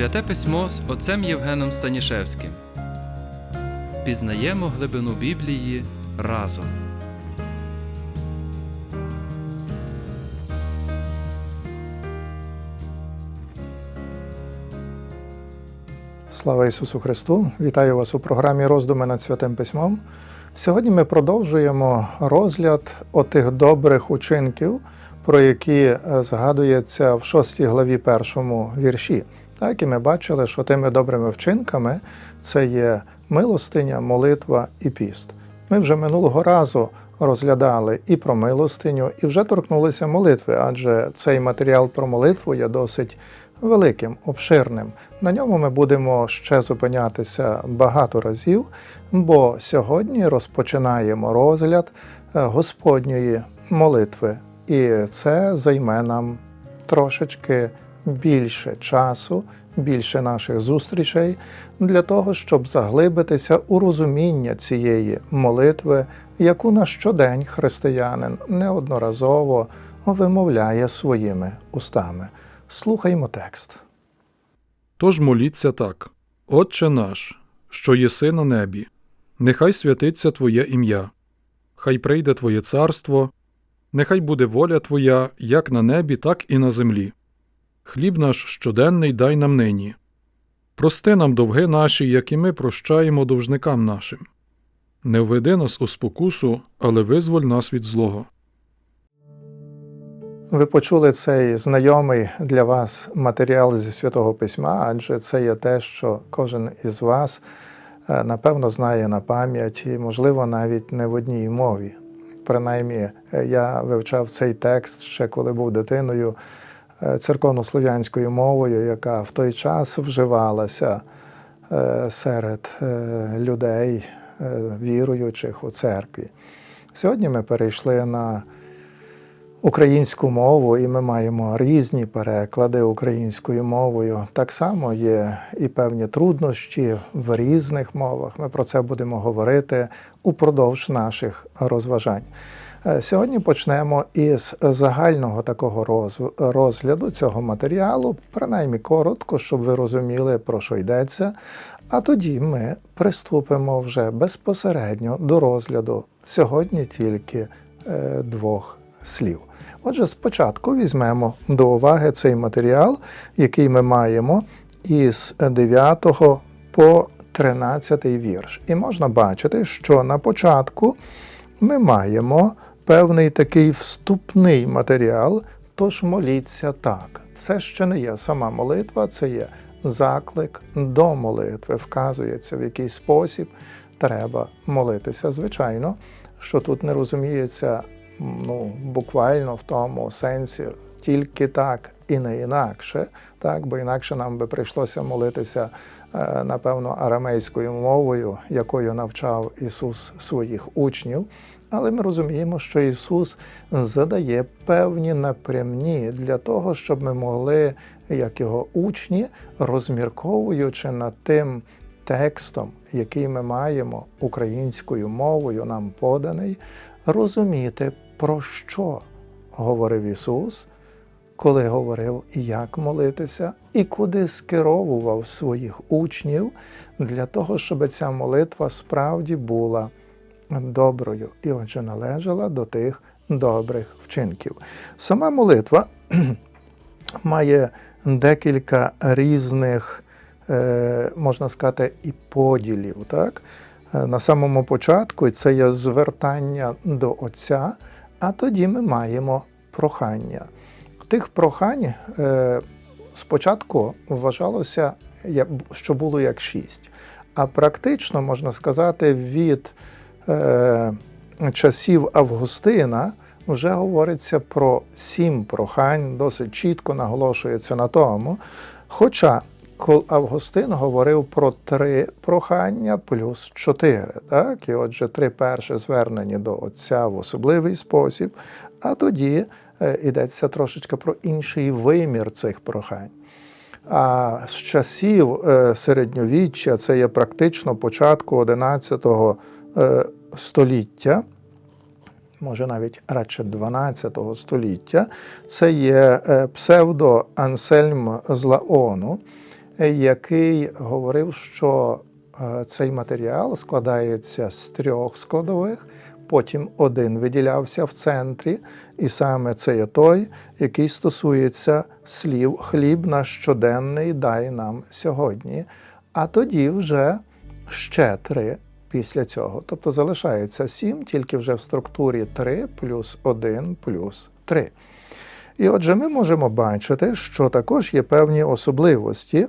Святе письмо з отцем Євгеном Станішевським. Пізнаємо глибину Біблії разом. Слава Ісусу Христу! Вітаю вас у програмі Роздуми над Святим Письмом. Сьогодні ми продовжуємо розгляд отих добрих учинків, про які е, згадується в 6 главі першому вірші. Так, і ми бачили, що тими добрими вчинками це є милостиня, молитва і піст. Ми вже минулого разу розглядали і про милостиню, і вже торкнулися молитви, адже цей матеріал про молитву є досить великим, обширним. На ньому ми будемо ще зупинятися багато разів, бо сьогодні розпочинаємо розгляд е, Господньої молитви, і це займе нам трошечки більше часу, більше наших зустрічей для того, щоб заглибитися у розуміння цієї молитви, яку на щодень християнин неодноразово вимовляє своїми устами. Слухаймо текст. Тож моліться так: Отче наш, що єси на небі, нехай святиться Твоє ім'я, хай прийде Твоє царство, нехай буде воля Твоя як на небі, так і на землі. Хліб наш щоденний дай нам нині. Прости нам довги наші, як і ми прощаємо довжникам нашим. Не введи нас у спокусу, але визволь нас від злого. Ви почули цей знайомий для вас матеріал зі святого письма, адже це є те, що кожен із вас е, напевно знає на пам'ять і, можливо, навіть не в одній мові. Принаймні, е, я вивчав цей текст ще коли був дитиною церковнослов'янською мовою, яка в той час вживалася е, серед е, людей, е, віруючих у церкві. Сьогодні ми перейшли на українську мову, і ми маємо різні переклади українською мовою. Так само є і певні труднощі в різних мовах. Ми про це будемо говорити упродовж наших розважань. Е, Сьогодні почнемо із загального такого розгляду цього матеріалу, принаймні коротко, щоб ви розуміли, про що йдеться. А тоді ми приступимо вже безпосередньо до розгляду сьогодні тільки е, двох слів. Отже, спочатку візьмемо до уваги цей матеріал, який ми маємо із 9 по 13 вірш. І можна бачити, що на початку ми маємо певний такий вступний матеріал, тож моліться так. Це ще не є сама молитва, це є заклик до молитви. Вказується, в який спосіб треба молитися. Звичайно, що тут не розуміється ну, буквально в тому сенсі тільки так і не інакше, так, бо інакше нам би прийшлося молитися, е, напевно, арамейською мовою, якою навчав Ісус своїх учнів. Але ми розуміємо, що Ісус задає певні напрямні для того, щоб ми могли, як його учні, розмірковуючи над тим текстом, який ми маємо українською мовою, нам поданий, розуміти, про що говорив Ісус, коли говорив, як молитися, і куди скеровував своїх учнів для того, щоб ця молитва справді була доброю і отже належала до тих добрих вчинків. Сама молитва має декілька різних, е, можна сказати, і поділів. Так? Е, На самому початку це є звертання до Отця, а тоді ми маємо прохання. Тих прохань е, спочатку вважалося, що було як шість. А практично, можна сказати, від часів Августина вже говориться про сім прохань, досить чітко наголошується на тому. Хоча кол- Августин говорив про три прохання плюс чотири. Так? І отже, три перші звернені до Отця в особливий спосіб, а тоді е, йдеться трошечки про інший вимір цих прохань. А з часів е, середньовіччя, це є практично початку 11 е, століття, може навіть радше 12 століття, це є е, псевдо Ансельм з Лаону, е, який говорив, що е, цей матеріал складається з трьох складових. Потім один виділявся в центрі, і саме це є той, який стосується слів хліб наш щоденний дай нам сьогодні. А тоді вже ще три після цього. Тобто залишається сім, тільки вже в структурі 3 плюс 1 плюс 3. І отже, ми можемо бачити, що також є певні особливості,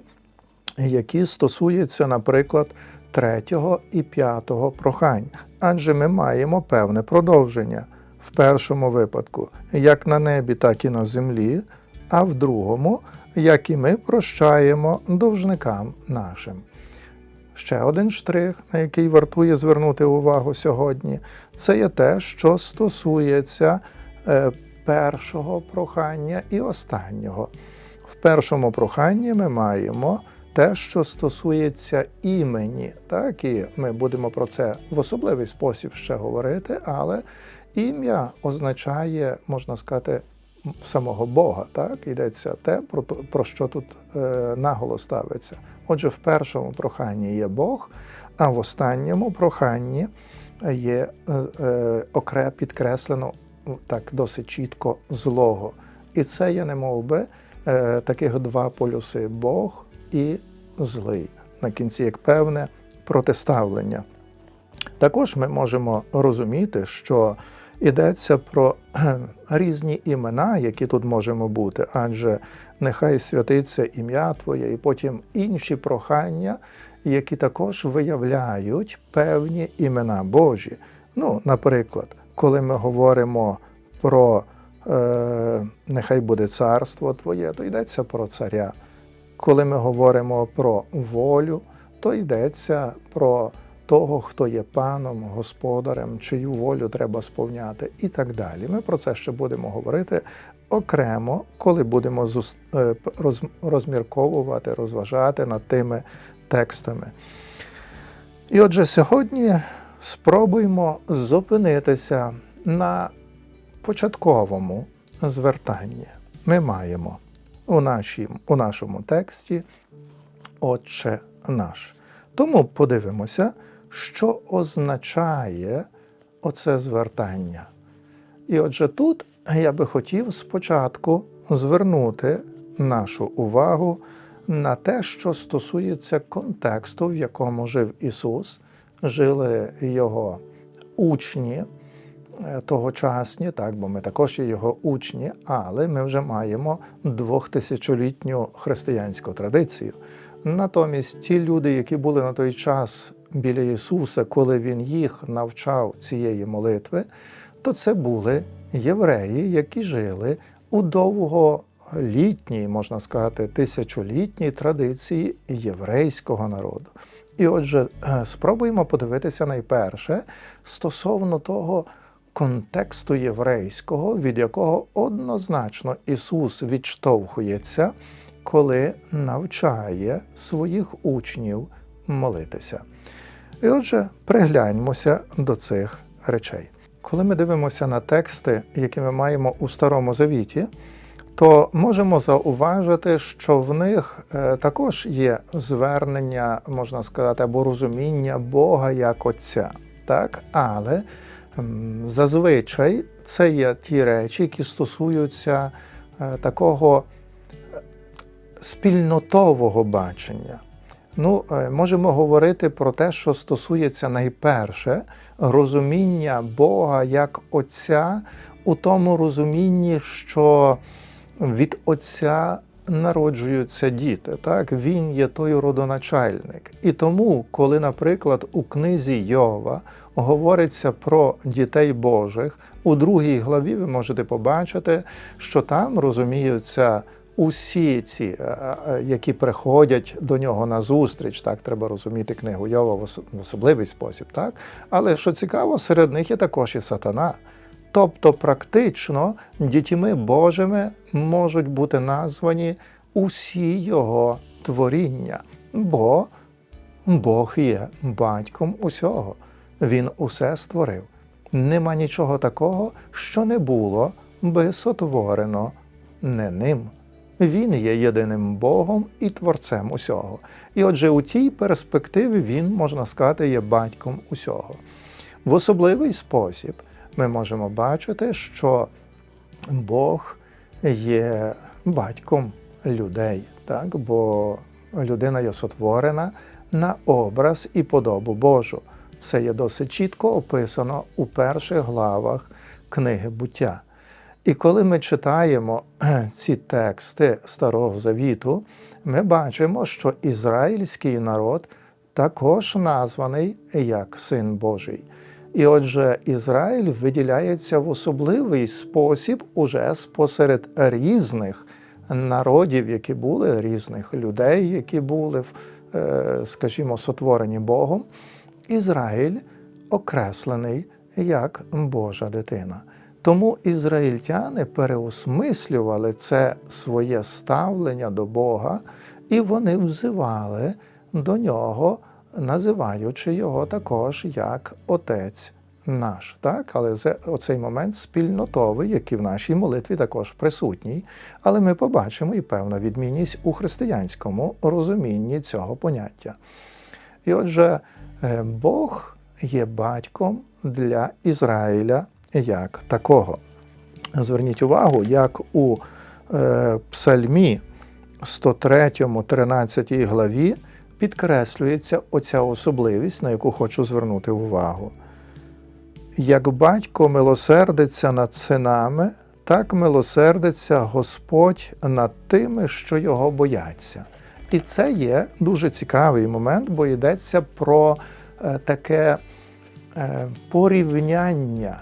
які стосуються, наприклад, третього і п'ятого прохань. Адже ми маємо певне продовження в першому випадку, як на небі, так і на землі, а в другому, як і ми прощаємо довжникам нашим. Ще один штрих, на який вартує звернути увагу сьогодні, це є те, що стосується е, першого прохання і останнього. В першому проханні ми маємо те, що стосується імені. Так, і ми будемо про це в особливий спосіб ще говорити, але ім'я означає, можна сказати, самого Бога. Так, йдеться те, про, про що тут е, наголос ставиться. Отже, в першому проханні є Бог, а в останньому проханні є е, е, окре підкреслено так досить чітко злого. І це є немов би е, таких два полюси Бог і злий. На кінці як певне протиставлення. Також ми можемо розуміти, що йдеться про різні імена, які тут можемо бути, адже нехай святиться ім'я Твоє, і потім інші прохання, які також виявляють певні імена Божі. Ну, наприклад, коли ми говоримо про е, нехай буде царство Твоє, то йдеться про царя. Коли ми говоримо про волю, то йдеться про того, хто є паном, господарем, чию волю треба сповняти, і так далі. Ми про це ще будемо говорити окремо, коли будемо е, розмірковувати, розважати над тими текстами. І отже, сьогодні спробуємо зупинитися на початковому звертанні. Ми маємо у, нашій, у нашому тексті Отче наш. Тому подивимося, що означає оце звертання. І отже, тут я би хотів спочатку звернути нашу увагу на те, що стосується контексту, в якому жив Ісус, жили Його учні, е, тогочасні, так, бо ми також є його учні, але ми вже маємо двохтисячолітню християнську традицію. Натомість ті люди, які були на той час біля Ісуса, коли Він їх навчав цієї молитви, то це були євреї, які жили у довголітній, можна сказати, тисячолітній традиції єврейського народу. І отже, е, спробуємо подивитися найперше стосовно того контексту єврейського, від якого однозначно Ісус відштовхується, коли навчає своїх учнів молитися. І отже, пригляньмося до цих речей. Коли ми дивимося на тексти, які ми маємо у Старому Завіті, то можемо зауважити, що в них е, також є звернення, можна сказати, або розуміння Бога як Отця. Так? Але зазвичай це є ті речі, які стосуються е, такого е, спільнотового бачення. Ну, е, можемо говорити про те, що стосується найперше розуміння Бога як Отця у тому розумінні, що від Отця народжуються діти. Так? Він є той родоначальник. І тому, коли, наприклад, у книзі Йова говориться про дітей Божих, у другій главі ви можете побачити, що там розуміються усі ці, е, е, які приходять до нього на зустріч, так треба розуміти книгу Йова в особливий спосіб, так? Але що цікаво, серед них є також і сатана. Тобто, практично дітьми Божими можуть бути названі усі його творіння, бо Бог є батьком усього. Він усе створив. Нема нічого такого, що не було би сотворено не ним. Він є єдиним Богом і Творцем усього. І отже, у тій перспективі він, можна сказати, є батьком усього. В особливий спосіб ми можемо бачити, що Бог є батьком людей, так? бо людина є сотворена на образ і подобу Божу. Це є досить чітко описано у перших главах книги буття. І коли ми читаємо ці тексти Старого Завіту, ми бачимо, що ізраїльський народ також названий як Син Божий. І отже, Ізраїль виділяється в особливий спосіб уже спосеред різних народів, які були, різних людей, які були, е, скажімо, сотворені Богом. Ізраїль окреслений як Божа дитина. Тому ізраїльтяни переосмислювали це своє ставлення до Бога, і вони взивали до нього, називаючи його також як Отець наш. Так? Але це оцей момент спільнотовий, який в нашій молитві також присутній. Але ми побачимо і певну відмінність у християнському розумінні цього поняття. І отже, е, Бог є батьком для Ізраїля як такого. Зверніть увагу, як у е, Псальмі 103, 13 главі підкреслюється оця особливість, на яку хочу звернути увагу. Як батько милосердиться над синами, так милосердиться Господь над тими, що його бояться. І це є дуже цікавий момент, бо йдеться про е, таке е, порівняння,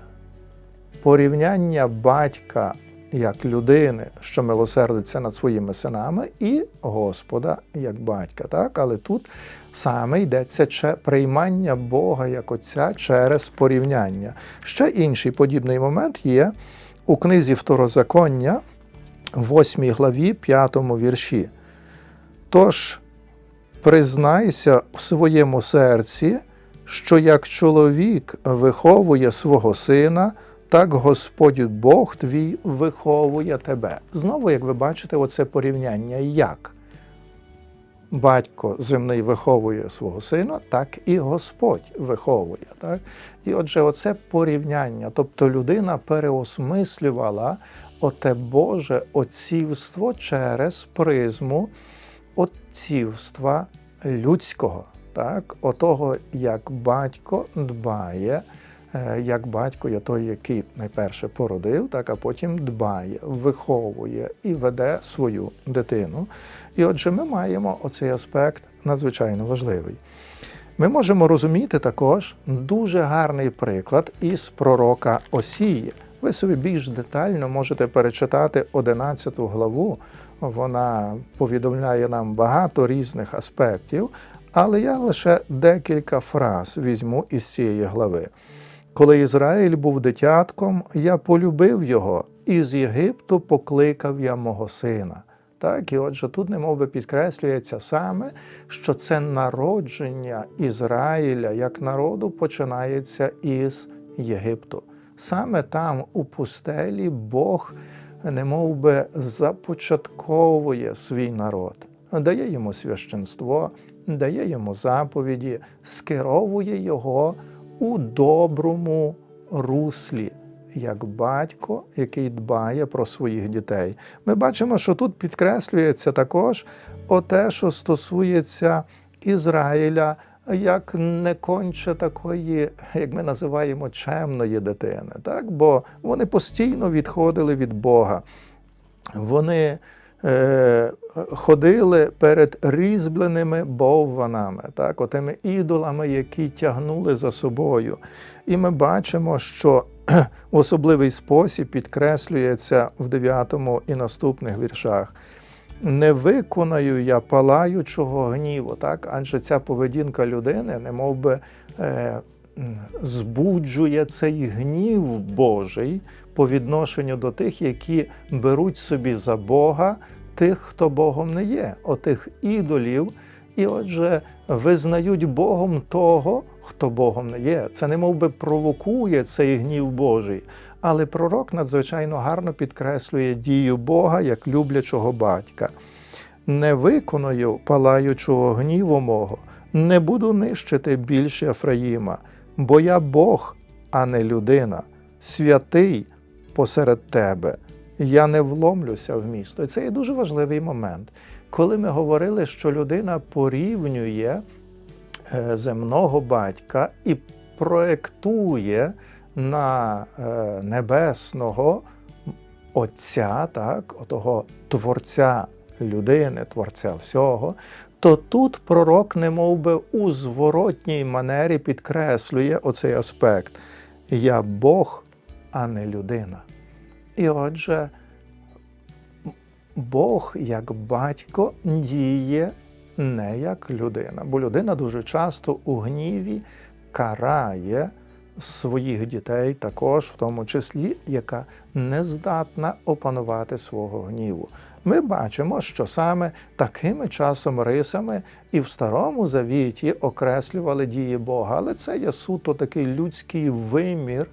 порівняння батька як людини, що милосердиться над своїми синами, і Господа як батька. Так? Але тут саме йдеться приймання Бога як Отця через порівняння. Ще інший подібний момент є у книзі Второзаконня, 8 главі, 5 вірші. Тож признайся в своєму серці, що як чоловік виховує свого сина, так Господь Бог твій виховує тебе. Знову, як ви бачите, оце порівняння як батько земний виховує свого сина, так і Господь виховує. Так? І отже, оце порівняння. Тобто людина переосмислювала оте Боже отцівство через призму отцівства людського, так? отого, як батько дбає, як батько є той, який найперше породив, так, а потім дбає, виховує і веде свою дитину. І отже, ми маємо оцей аспект надзвичайно важливий. Ми можемо розуміти також дуже гарний приклад із пророка Осії. Ви собі більш детально можете перечитати 11 главу. Вона повідомляє нам багато різних аспектів, але я лише декілька фраз візьму із цієї глави. Коли Ізраїль був дитятком, я полюбив його, і з Єгипту покликав я мого сина. Так, і отже, тут немов би підкреслюється саме, що це народження Ізраїля як народу починається із Єгипту. Саме там, у пустелі, Бог немов би започатковує свій народ, дає йому священство, дає йому заповіді, скеровує його у доброму руслі, як батько, який дбає про своїх дітей. Ми бачимо, що тут підкреслюється також оте, що стосується Ізраїля. Як не конче такої, як ми називаємо, чемної дитини, так? бо вони постійно відходили від Бога. Вони ходили перед різьбленими бовванами, так, отими ідолами, які тягнули за собою. І ми бачимо, що в особливий спосіб підкреслюється в 9 і наступних віршах. Не виконаю я палаючого гніву, так? адже ця поведінка людини, не би, е, збуджує цей гнів Божий по відношенню до тих, які беруть собі за Бога тих, хто Богом не є, отих ідолів, і отже визнають Богом того, хто Богом не є. Це не би провокує цей гнів Божий. Але пророк надзвичайно гарно підкреслює дію Бога як люблячого батька. Не виконую палаючого гніву мого, не буду нищити більше Ефраїма, бо я Бог, а не людина, святий посеред тебе. Я не вломлюся в місто. І це є дуже важливий момент. Коли ми говорили, що людина порівнює е, земного батька і проектує на е, небесного Отця, так, отого Творця людини, Творця всього, то тут пророк не би у зворотній манері підкреслює оцей аспект. Я Бог, а не людина. І отже, Бог як батько діє не як людина, бо людина дуже часто у гніві карає своїх дітей, також в тому числі, яка не здатна опанувати свого гніву. Ми бачимо, що саме такими часом рисами і в Старому Завіті окреслювали дії Бога, але це є суто такий людський вимір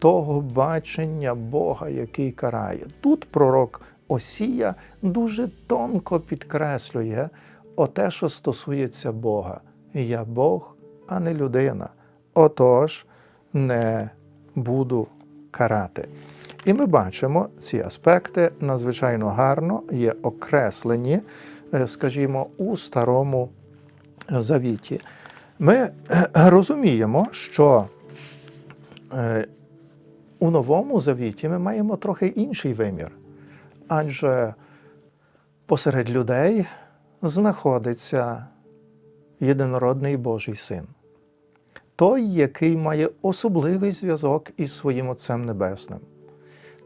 того бачення Бога, який карає. Тут пророк Осія дуже тонко підкреслює оте, що стосується Бога. Я Бог, а не людина. Отож, не буду карати. І ми бачимо, ці аспекти надзвичайно гарно є окреслені, е, скажімо, у Старому Завіті. Ми е, розуміємо, що е, у Новому Завіті ми маємо трохи інший вимір, адже посеред людей знаходиться єдинородний Божий Син той, який має особливий зв'язок із своїм Отцем Небесним,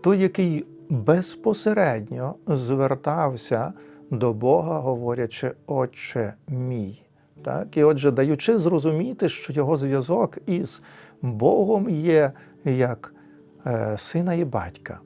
той, який безпосередньо звертався до Бога, говорячи, Отче мій. Так? І отже, даючи зрозуміти, що його зв'язок із Богом є як сина і батька.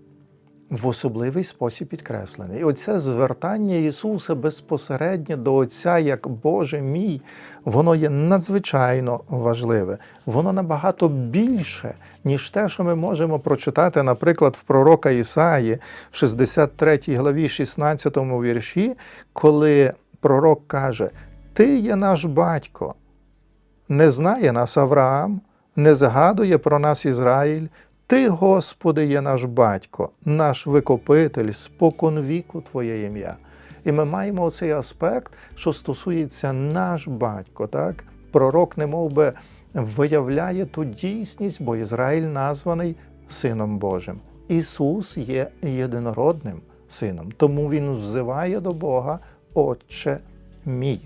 В особливий спосіб підкреслений. І оце звертання Ісуса безпосередньо до Отця, як Боже мій, воно є надзвичайно важливе. Воно набагато більше, ніж те, що ми можемо прочитати, наприклад, в пророка Ісаї в 63 главі, 16 вірші, коли пророк каже: Ти є наш батько, не знає нас Авраам, не згадує про нас Ізраїль. Ти, Господи, є наш батько, наш викопитель, спокон віку Твоє ім'я. І ми маємо оцей аспект, що стосується наш батько. Так? Пророк, не би, виявляє ту дійсність, бо Ізраїль названий Сином Божим. Ісус є єдинородним сином, тому Він взиває до Бога, Отче мій.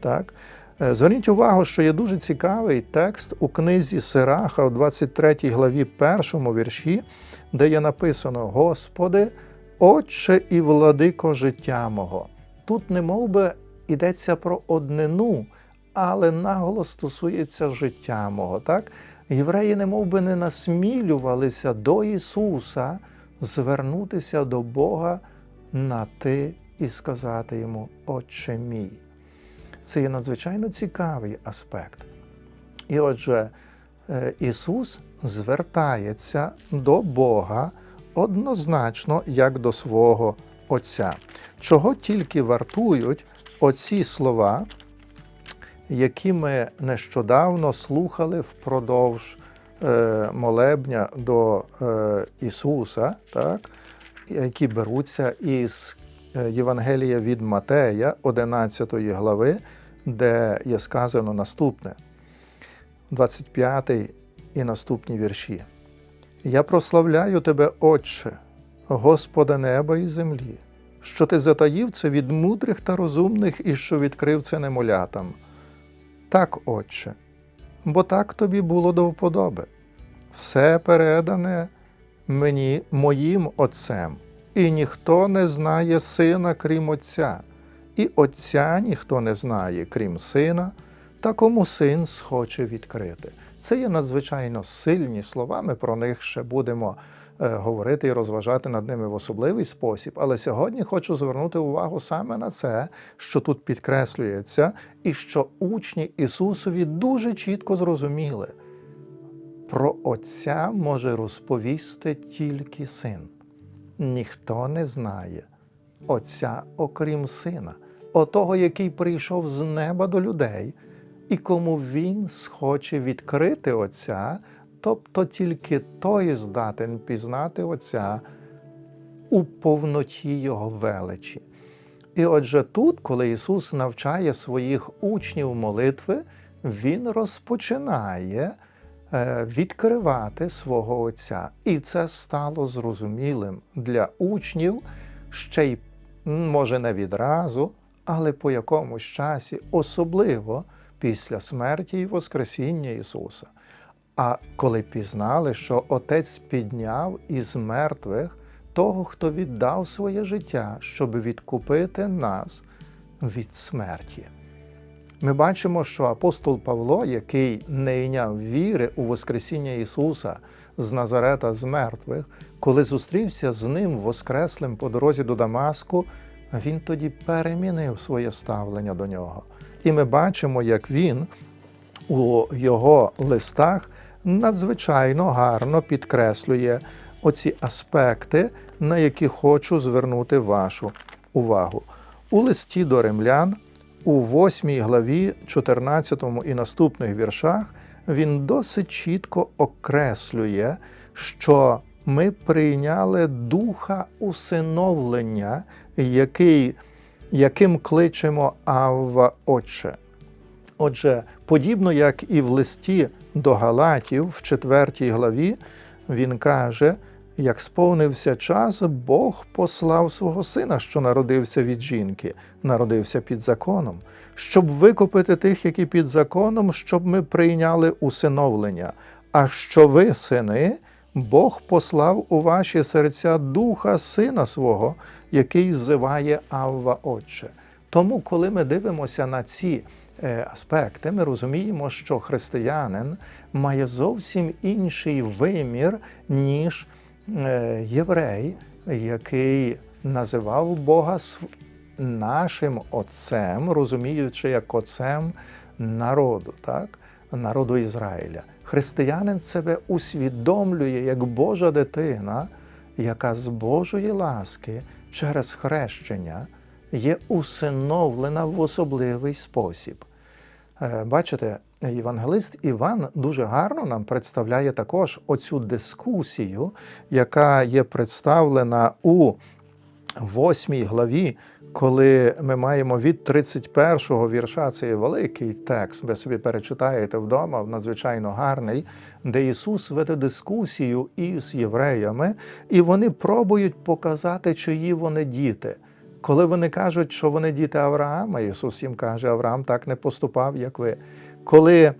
Так? Е, Зверніть увагу, що є дуже цікавий текст у книзі Сираха в 23 главі, першому вірші, де є написано: Господи, Отче і владико життя мого. Тут не би йдеться про однину, але наголос стосується життя мого. Так? Євреї не би не насмілювалися до Ісуса звернутися до Бога на ти і сказати йому, Отче мій. Це є надзвичайно цікавий аспект. І отже, е, Ісус звертається до Бога однозначно як до свого Отця. Чого тільки вартують оці слова, які ми нещодавно слухали впродовж е, молебня до е, Ісуса, так, які беруться із Євангелія від Матея, 11 глави, де є сказано наступне, 25 і наступні вірші. Я прославляю тебе, Отче, Господа неба і землі, що ти затаїв це від мудрих та розумних і що відкрив це немолятам. Так, Отче, бо так тобі було до вподоби. Все передане мені моїм Отцем, і ніхто не знає сина, крім Отця, і Отця ніхто не знає, крім сина, та кому син схоче відкрити. Це є надзвичайно сильні слова. Ми про них ще будемо е, говорити і розважати над ними в особливий спосіб. Але сьогодні хочу звернути увагу саме на це, що тут підкреслюється, і що учні Ісусові дуже чітко зрозуміли. про Отця може розповісти тільки син. Ніхто не знає Отця, окрім сина, отого, який прийшов з неба до людей, і кому він схоче відкрити Отця, тобто тільки той здатен пізнати Отця у повноті Його величі. І отже, тут, коли Ісус навчає своїх учнів молитви, Він розпочинає е, відкривати свого Отця. І це стало зрозумілим для учнів ще й, може, не відразу, але по якомусь часі, особливо після смерті і Воскресіння Ісуса. А коли пізнали, що Отець підняв із мертвих того, хто віддав своє життя, щоб відкупити нас від смерті. Ми бачимо, що апостол Павло, який не йняв віри у Воскресіння Ісуса з Назарета з мертвих, коли зустрівся з ним Воскреслим по дорозі до Дамаску, він тоді перемінив своє ставлення до нього. І ми бачимо, як він у його листах надзвичайно гарно підкреслює оці аспекти, на які хочу звернути вашу увагу. У листі до римлян, у 8 главі, 14 і наступних віршах, він досить чітко окреслює, що ми прийняли духа усиновлення, який, яким кличемо Авва Отче. Отже, подібно як і в листі до Галатів в 4 главі, він каже: як сповнився час, Бог послав свого сина, що народився від жінки, народився під законом, щоб викупити тих, які під законом, щоб ми прийняли усиновлення. А що ви, сини, Бог послав у ваші серця духа сина свого, який зиває Авва Отче. Тому, коли ми дивимося на ці е, аспекти, ми розуміємо, що християнин має зовсім інший вимір, ніж е, єврей, який називав Бога нашим Отцем, розуміючи як Отцем народу, так? народу Ізраїля. Християнин себе усвідомлює як Божа дитина, яка з Божої ласки через хрещення є усиновлена в особливий спосіб. Е, Бачите, євангелист Іван дуже гарно нам представляє також оцю дискусію, яка є представлена у восьмій главі, коли ми маємо від 31-го вірша, це є великий текст, ви собі перечитаєте вдома, надзвичайно гарний, де Ісус веде дискусію із євреями, і вони пробують показати, чиї вони діти. Коли вони кажуть, що вони діти Авраама, Ісус їм каже, Авраам так не поступав, як ви. Коли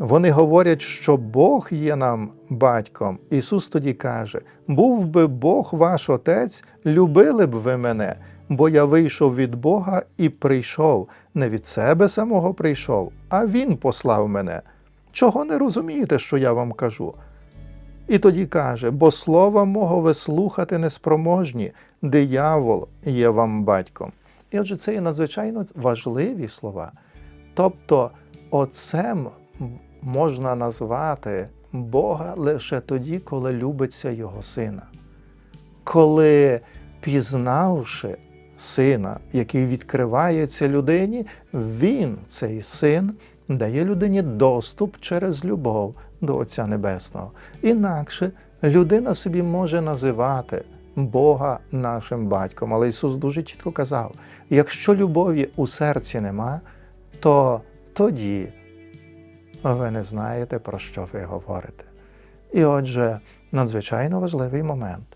вони говорять, що Бог є нам батьком, Ісус тоді каже: був би Бог ваш Отець, любили б ви мене, бо я вийшов від Бога і прийшов. Не від себе самого прийшов, а Він послав мене. Чого не розумієте, що я вам кажу? І тоді каже: бо слова мого ви слухати неспроможні, диявол є вам батьком. І отже, це є надзвичайно важливі слова. Тобто, отцем можна назвати Бога лише тоді, коли любиться Його сина. Коли, пізнавши сина, який відкривається людині, він, цей син, дає людині доступ через любов до Отця Небесного. Інакше людина собі може називати Бога нашим батьком. Але Ісус дуже чітко казав: якщо любові у серці нема, то тоді ви не знаєте, про що ви говорите. І отже, надзвичайно важливий момент.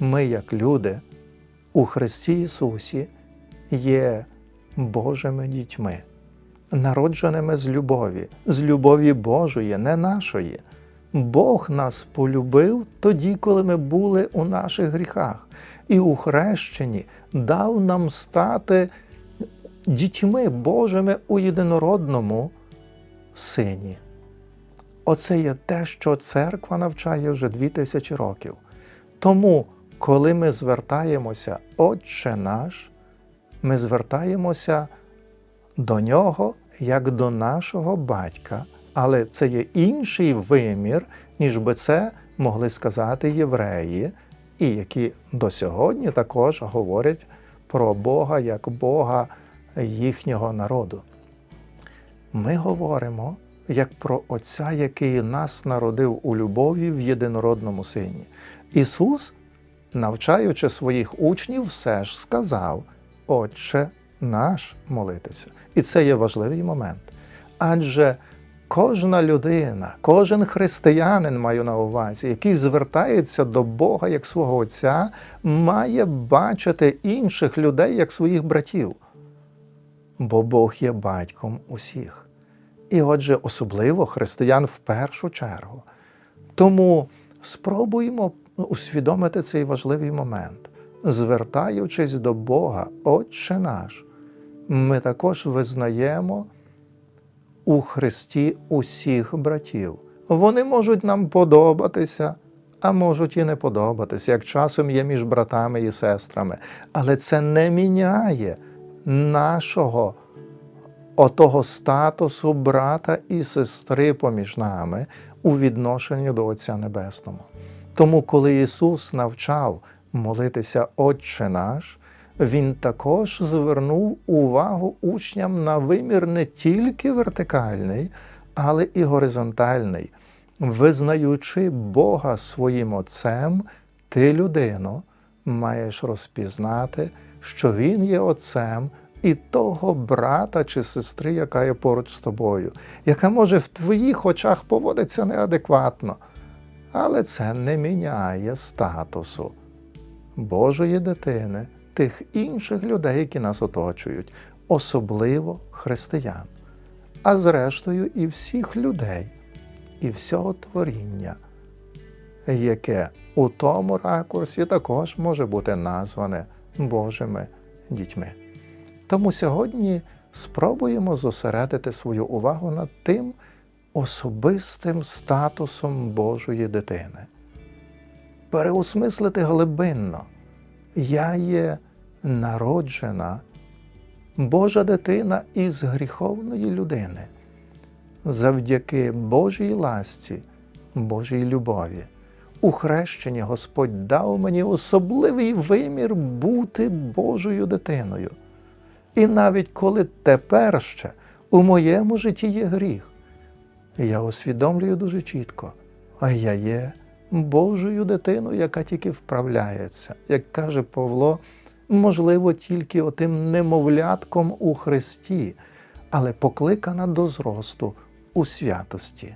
Ми, як люди, у Христі Ісусі є Божими дітьми, народженими з любові, з любові Божої, не нашої. Бог нас полюбив тоді, коли ми були у наших гріхах, і у хрещенні дав нам стати дітьми Божими у єдинородному Сині. Оце є те, що церква навчає вже дві тисячі років. Тому, коли ми звертаємося, Отче наш, ми звертаємося до Нього як до нашого батька, Але це є інший вимір, ніж би це могли сказати євреї, і які до сьогодні також говорять про Бога як Бога їхнього народу. Ми говоримо як про Отця, який нас народив у любові в єдинородному Сині. Ісус, навчаючи своїх учнів, все ж сказав: Отче наш молитися. І це є важливий момент. Адже кожна людина, кожен християнин маю на увазі, який звертається до Бога як свого Отця, має бачити інших людей як своїх братів. Бо Бог є батьком усіх. І отже, особливо християн в першу чергу. Тому спробуємо усвідомити цей важливий момент, звертаючись до Бога, Отче наш, ми також визнаємо у Христі усіх братів. Вони можуть нам подобатися, а можуть і не подобатися, як часом є між братами і сестрами. Але це не міняє нашого отого статусу брата і сестри поміж нами у відношенню до Отця Небесного. Тому, коли Ісус навчав молитися Отче наш, Він також звернув увагу учням на вимір не тільки вертикальний, але і горизонтальний, визнаючи Бога своїм Отцем, ти, людино, маєш розпізнати, що Він є Отцем і того брата чи сестри, яка є поруч з тобою, яка може в твоїх очах поводиться неадекватно. Але це не міняє статусу Божої дитини, тих інших людей, які нас оточують, особливо християн, а зрештою і всіх людей, і всього творіння, яке у тому ракурсі також може бути назване Божими дітьми. Тому сьогодні спробуємо зосередити свою увагу над тим особистим статусом Божої дитини, переосмислити глибинно. Я є народжена Божа дитина із гріховної людини, завдяки Божій ласці, Божій любові. У хрещенні Господь дав мені особливий вимір бути Божою дитиною. І навіть коли тепер ще у моєму житті є гріх, я усвідомлюю дуже чітко, а я є Божою дитиною, яка тільки вправляється, як каже Павло, можливо, тільки отим немовлятком у Христі, але покликана до зросту у святості.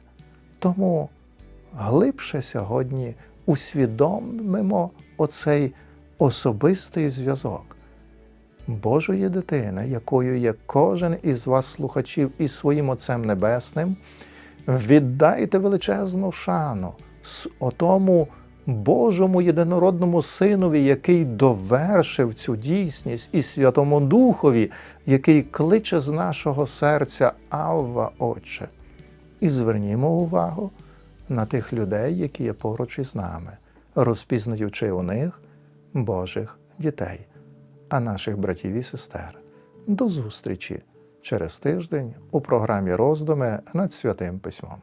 Тому глибше сьогодні усвідомимо оцей особистий зв'язок. Божої дитини, якою є кожен із вас слухачів із своїм Отцем Небесним, віддайте величезну шану отому Божому єдинородному Синові, який довершив цю дійсність, і Святому Духові, який кличе з нашого серця Авва, Отче. І звернімо увагу на тих людей, які є поруч із нами, розпізнаючи у них Божих дітей а наших братів і сестер. До зустрічі через тиждень у програмі роздуми над святим письмом.